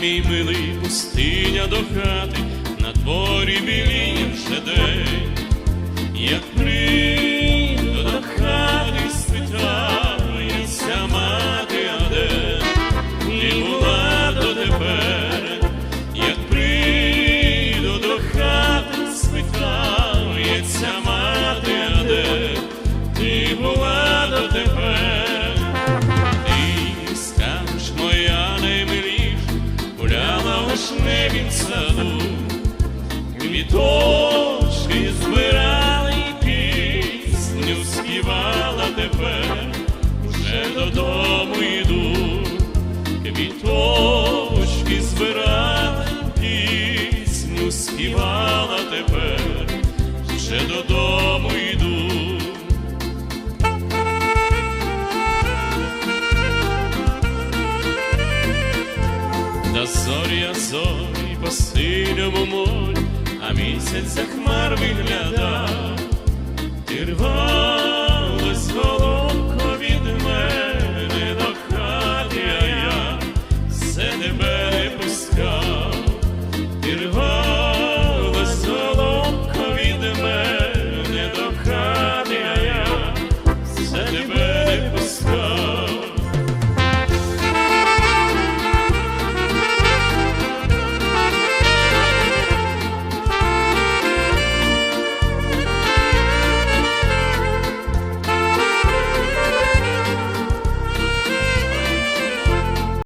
мій милий, пустиня до хати, на дворі біліє вже день. У жнивім саду, квіточки збирала і пісню співала тепер, вже додому йду, квіточки збирала і пісню співала тепер, вже додому синя зорі по синьому морю, а місяць за хмар виглядав, ти рвалась голубко від мене до хати, а я все тебе не пускав, ти рвалась